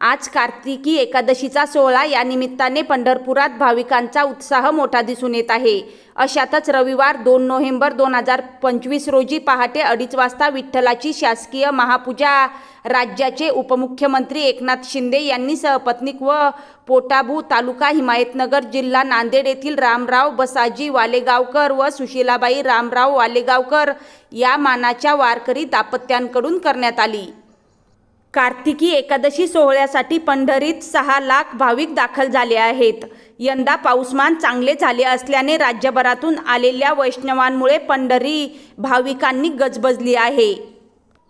आज कार्तिकी एकादशीचा सोहळा या निमित्ताने पंढरपुरात भाविकांचा उत्साह मोठा दिसून येत आहे. अशातच रविवार दोन नोव्हेंबर दोन हजार पंचवीस रोजी पहाटे अडीच वाजता विठ्ठलाची शासकीय महापूजा राज्याचे उपमुख्यमंत्री एकनाथ शिंदे यांनी सहपत्नीक व पोटाभू तालुका हिमायतनगर जिल्हा नांदेड येथील रामराव बसाजी वालेगावकर व सुशीलाबाई रामराव वालेगावकर या मानाच्या वारकरी दाम्पत्यांकडून करण्यात आली. कार्तिकी एकादशी सोहळ्यासाठी पंढरीत सहा लाख भाविक दाखल झाले आहेत. यंदा पाऊसमान चांगले झाले असल्याने राज्यभरातून आलेल्या वैष्णवांमुळे पंढरी भाविकांनी गजबजली आहे.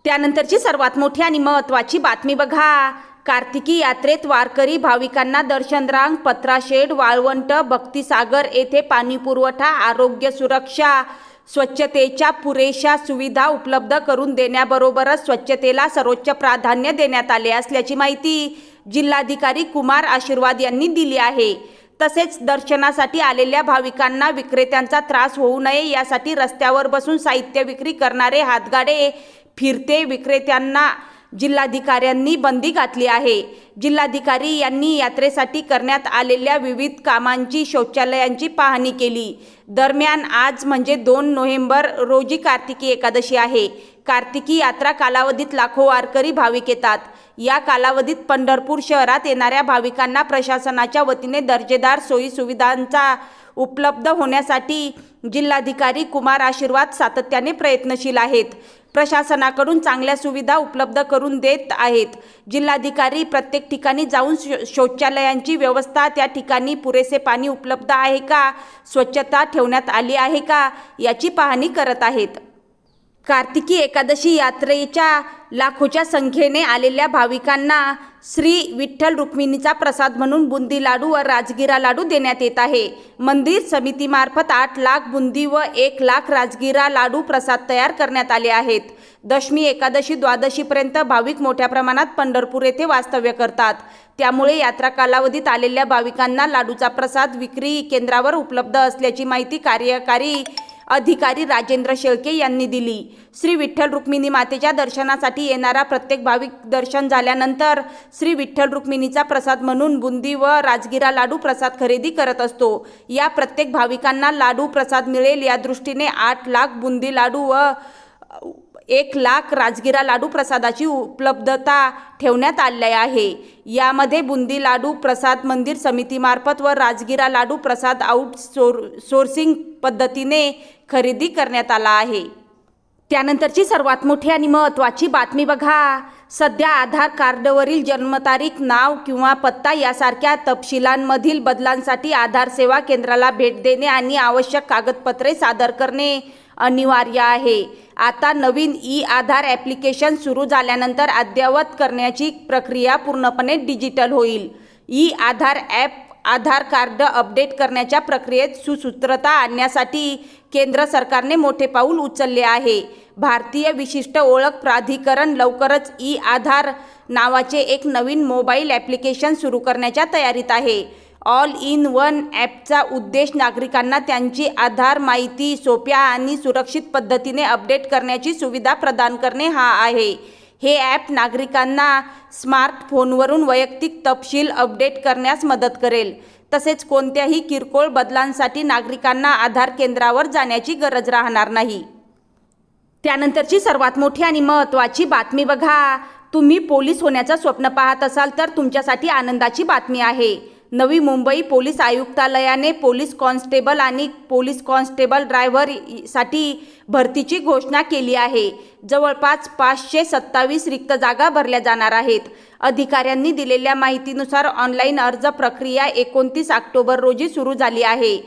त्यानंतरची सर्वात मोठी आणि महत्त्वाची बातमी बघा. कार्तिकी यात्रेत वारकरी भाविकांना दर्शनरांग पत्राशेड वाळवंट भक्तिसागर येथे पाणीपुरवठा आरोग्य सुरक्षा स्वच्छतेच्या पुरेशा सुविधा उपलब्ध करून देण्याबरोबरच स्वच्छतेला सर्वोच्च प्राधान्य देण्यात आले असल्याची माहिती जिल्हाधिकारी कुमार आशीर्वाद यांनी दिली आहे. तसेच दर्शनासाठी आलेल्या भाविकांना विक्रेत्यांचा त्रास होऊ नये यासाठी रस्त्यावर बसून साहित्य विक्री करणारे हातगाडे फिरते विक्रेत्यांना जिल्हाधिकाऱ्यांनी बंदी घातली आहे. जिल्हाधिकारी यांनी यात्रेसाठी करण्यात आलेल्या विविध कामांची शौचालयांची पाहणी केली. दरम्यान आज म्हणजे दोन नोव्हेंबर रोजी कार्तिकी एकादशी आहे. कार्तिकी यात्रा कालावधीत लाखो वारकरी भाविक येतात. या कालावधीत पंढरपूर शहरात येणाऱ्या भाविकांना प्रशासनाच्या वतीने दर्जेदार सोयी सुविधांचा उपलब्ध होण्यासाठी जिल्हाधिकारी कुमार आशीर्वाद सातत्याने प्रयत्नशील आहेत. प्रशासनाकडून चांगल्या सुविधा उपलब्ध करून देत आहेत. जिल्हाधिकारी प्रत्येक ठिकाणी जाऊन शौ शौचालयांची व्यवस्था त्या ठिकाणी पुरेसे पाणी उपलब्ध आहे का? स्वच्छता ठेवण्यात आली आहे का? याची पाहणी करत आहेत. कार्तिकी एकादशी यात्रेच्या लाखोच्या संख्येने आलेल्या भाविकांना श्री विठ्ठल रुक्मिणीचा प्रसाद म्हणून बुंदी लाडू व राजगिरा लाडू देण्यात येत आहे. मंदिर समितीमार्फत आठ लाख बुंदी व एक लाख राजगिरा लाडू प्रसाद तयार करण्यात आले आहेत. दशमी एकादशी द्वादशीपर्यंत भाविक मोठ्या प्रमाणात पंढरपूर येथे वास्तव्य करतात. त्यामुळे यात्रा कालावधीत आलेल्या भाविकांना लाडूचा प्रसाद विक्री केंद्रावर उपलब्ध असल्याची माहिती कार्यकारी अधिकारी राजेंद्र शेळके यांनी दिली. श्री विठ्ठल रुक्मिणी मातेच्या दर्शनासाठी येणारा प्रत्येक भाविक दर्शन झाल्यानंतर श्री विठ्ठल रुक्मिणीचा प्रसाद म्हणून बुंदी व राजगिरा लाडू प्रसाद खरेदी करत असतो. या प्रत्येक भाविकांना लाडू प्रसाद मिळेल. या दृष्टीने आठ लाख बुंदी लाडू व एक लाख राजगिरा लाडू प्रसादाची उपलब्धता ठेवण्यात आली आहे. यामध्ये बुंदी लाडू प्रसाद मंदिर समितीमार्फत व राजगिरा लाडू प्रसाद आउट सोर सोर्सिंग पद्धतीने खरेदी करण्यात आला आहे. त्यानंतरची सर्वात मोठी आणि महत्त्वाची बातमी बघा. सध्या आधार कार्डवरील जन्मतारीख नाव किंवा पत्ता यासारख्या तपशिलांमधील बदलांसाठी आधार सेवा केंद्राला भेट देणे आणि आवश्यक कागदपत्रे सादर करणे अनिवार्य आहे. आता नवीन ई आधार ॲप्लिकेशन सुरू झाल्यानंतर अद्ययावत करण्याची प्रक्रिया पूर्णपणे डिजिटल होईल. E Aadhaar app Aadhaar card update करण्याच्या प्रक्रियेत सुसूत्रता आणण्यासाठी केंद्र सरकारने मोठे पाऊल उचलले आहे. भारतीय विशिष्ट ओळख प्राधिकरण लवकरच ई आधार नावाचे एक नवीन मोबाईल ॲप्लिकेशन सुरू करण्याच्या तयारीत आहे. ऑल इन वन ॲपचा उद्देश नागरिकांना त्यांची आधार माहिती सोप्या आणि सुरक्षित पद्धतीने अपडेट करण्याची सुविधा प्रदान करणे हा आहे. हे ॲप नागरिकांना स्मार्टफोनवरून वैयक्तिक तपशील अपडेट करण्यास मदत करेल. तसेच कोणत्याही किरकोळ बदलांसाठी नागरिकांना आधार केंद्रावर जाण्याची गरज राहणार नाही. त्यानंतरची सर्वात मोठी आणि महत्त्वाची बातमी बघा. तुम्ही पोलीस होण्याचं स्वप्न पाहत असाल तर तुमच्यासाठी आनंदाची बातमी आहे. नवी मुंबई पोलीस आयुक्तालयाने पोलीस कॉन्स्टेबल आणि पोलीस कॉन्स्टेबल ड्रायव्हरसाठी भरतीची घोषणा केली आहे. जवळपास पाचशे सत्तावीस रिक्त जागा भरल्या जाणार आहेत. अधिकाऱ्यांनी दिलेल्या माहितीनुसार ऑनलाईन अर्ज प्रक्रिया एकोणतीस ऑक्टोबर रोजी सुरू झाली आहे.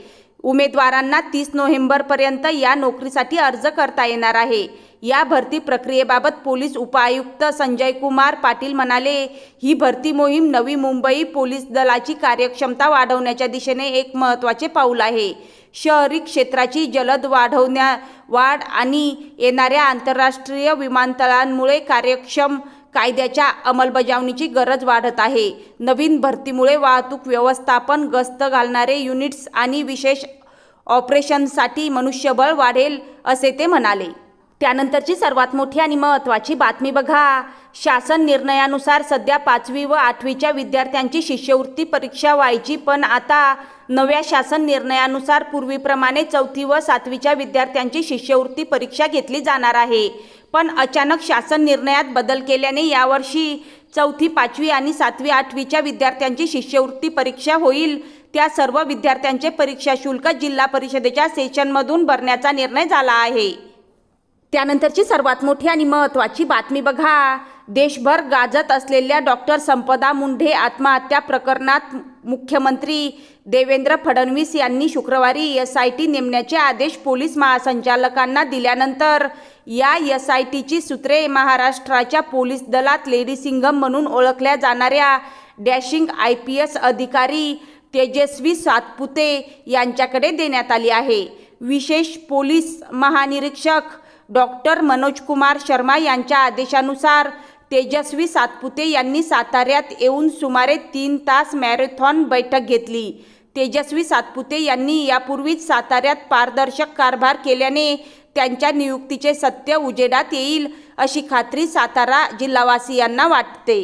उमेदवारांना तीस नोव्हेंबरपर्यंत या नोकरीसाठी अर्ज करता येणार आहे. या भरती प्रक्रियेबाबत पोलीस उपआयुक्त संजय कुमार पाटील म्हणाले ही भरती मोहीम नवी मुंबई पोलीस दलाची कार्यक्षमता वाढवण्याच्या दिशेने एक महत्त्वाचे पाऊल आहे. शहरी क्षेत्राची जलद वाढवण्या वाढ आणि येणाऱ्या आंतरराष्ट्रीय विमानतळांमुळे कार्यक्षम कायद्याच्या अंमलबजावणीची गरज वाढत आहे. नवीन भरतीमुळे वाहतूक व्यवस्थापन गस्त घालणारे युनिट्स आणि विशेष ऑपरेशनसाठी मनुष्यबळ वाढेल असे ते म्हणाले. त्यानंतरची सर्वात मोठी आणि महत्त्वाची बातमी बघा. शासन निर्णयानुसार सध्या पाचवी व आठवीच्या विद्यार्थ्यांची शिष्यवृत्ती परीक्षा व्हायची पण आता नव्या शासन निर्णयानुसार पूर्वीप्रमाणे चौथी व सातवीच्या विद्यार्थ्यांची शिष्यवृत्ती परीक्षा घेतली जाणार आहे. पण अचानक शासन निर्णयात बदल केल्याने यावर्षी चौथी पाचवी आणि सातवी आठवीच्या विद्यार्थ्यांची शिष्यवृत्ती परीक्षा होईल. त्या सर्व विद्यार्थ्यांचे परीक्षा शुल्क जिल्हा परिषदेच्या सेशनमधून भरण्याचा निर्णय झाला आहे. त्यानंतरची सर्वात मोठी आणि महत्त्वाची बातमी बघा. देशभर गाजत असलेल्या डॉक्टर संपदा मुंढे आत्महत्या प्रकरणात मुख्यमंत्री देवेंद्र फडणवीस यांनी शुक्रवारी एस आय टी नेमण्याचे आदेश पोलीस महासंचालकांना दिल्यानंतर या एस आय टीची सूत्रे महाराष्ट्राच्या पोलीस दलात लेडी सिंगम म्हणून ओळखल्या जाणाऱ्या डॅशिंग आय पी एस अधिकारी तेजस्वी सातपुते यांच्याकडे देण्यात आली आहे. विशेष पोलीस महानिरीक्षक डॉक्टर मनोज कुमार शर्मा यांच्या आदेशानुसार तेजस्वी सातपुते यांनी साताऱ्यात येऊन सुमारे तीन तास मॅरेथॉन बैठक घेतली. तेजस्वी सातपुते यांनी यापूर्वीच साताऱ्यात पारदर्शक कारभार केल्याने त्यांच्या नियुक्तीचे सत्य उजेडात येईल अशी खात्री सातारा जिल्हावासियांना वाटते.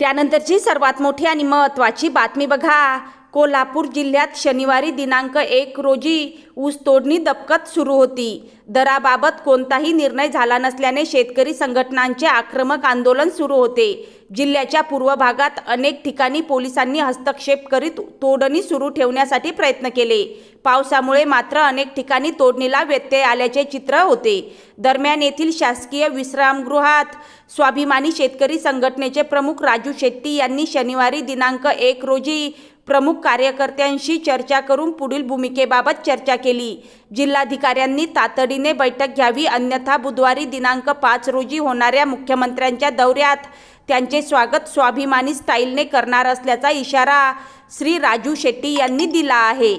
त्यानंतरची सर्वात मोठी आणि महत्त्वाची बातमी बघा. कोल्हापूर जिल्ह्यात शनिवारी दिनांक एक रोजी ऊस तोडणी दपकत सुरू होती. दराबाबत कोणताही निर्णय झाला नसल्याने शेतकरी संघटनांचे आक्रमक आंदोलन सुरू होते. जिल्ह्याच्या पूर्व भागात अनेक ठिकाणी पोलिसांनी हस्तक्षेप करीत तोडणी सुरू ठेवण्यासाठी प्रयत्न केले. पावसामुळे मात्र अनेक ठिकाणी तोडणीला व्यत्यय आल्याचे चित्र होते. दरम्यान येथील शासकीय विश्रामगृहात स्वाभिमानी शेतकरी संघटनेचे प्रमुख राजू शेट्टी यांनी शनिवारी दिनांक एक रोजी प्रमुख कार्यकर्त्यांशी चर्चा करून पुढील भूमिकेबाबत चर्चा केली. जिल्हाधिकाऱ्यांनी तातडीने बैठक घ्यावी अन्यथा बुधवारी दिनांक पाच रोजी होणाऱ्या मुख्यमंत्र्यांच्या दौऱ्यात त्यांचे स्वागत स्वाभिमानी स्टाईलने करणार असल्याचा इशारा श्री राजू शेट्टी यांनी दिला आहे.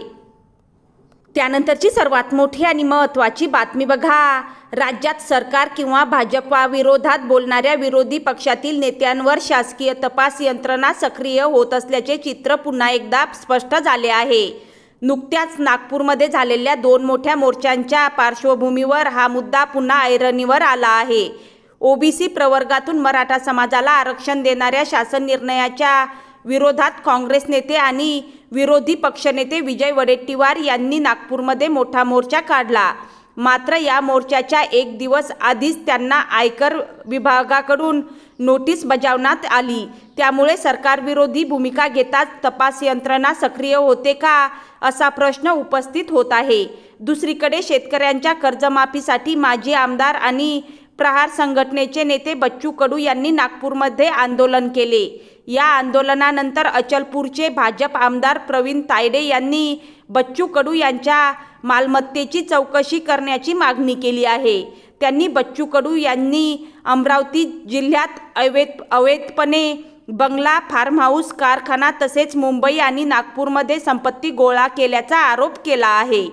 त्यानंतरची सर्वात मोठी आणि महत्त्वाची बातमी बघा. राज्यात सरकार किंवा भाजपाविरोधात बोलणाऱ्या विरोधी पक्षातील नेत्यांवर शासकीय तपास यंत्रणा सक्रिय होत असल्याचे चित्र पुन्हा एकदा स्पष्ट झाले आहे. नुकत्याच नागपूरमध्ये झालेल्या दोन मोठ्या मोर्चांच्या पार्श्वभूमीवर हा मुद्दा पुन्हा ऐरणीवर आला आहे. ओबीसी प्रवर्गातून मराठा समाजाला आरक्षण देणाऱ्या शासन निर्णयाच्या विरोधात काँग्रेस नेते आणि विरोधी पक्षनेते विजय वडेट्टीवार यांनी नागपूरमध्ये मोठा मोर्चा काढला. मात्र या मोर्चाच्या एक दिवस आधीच त्यांना आयकर विभागाकडून नोटीस बजावण्यात आली. त्यामुळे सरकारविरोधी भूमिका घेताच तपास यंत्रणा सक्रिय होते का असा प्रश्न उपस्थित होत आहे. दुसरीकडे शेतकऱ्यांच्या कर्जमाफीसाठी माजी आमदार आणि प्रहार संघटनेचे नेते बच्चू कडू यांनी नागपूरमध्ये आंदोलन केले. या आंदोलनानंतर अचलपूरचे भाजप आमदार प्रवीण तायडे यांनी बच्चू कडू यांच्या मालमत्तेची चौकशी करण्याची मागणी केली आहे. त्यांनी बच्चू कडू यांनी अमरावती जिल्ह्यात अवैध अवैधपणे बंगला फार्म हाऊस कारखाना तसेच मुंबई आणि नागपूरमध्ये संपत्ती गोळा केल्याचा आरोप केला आहे.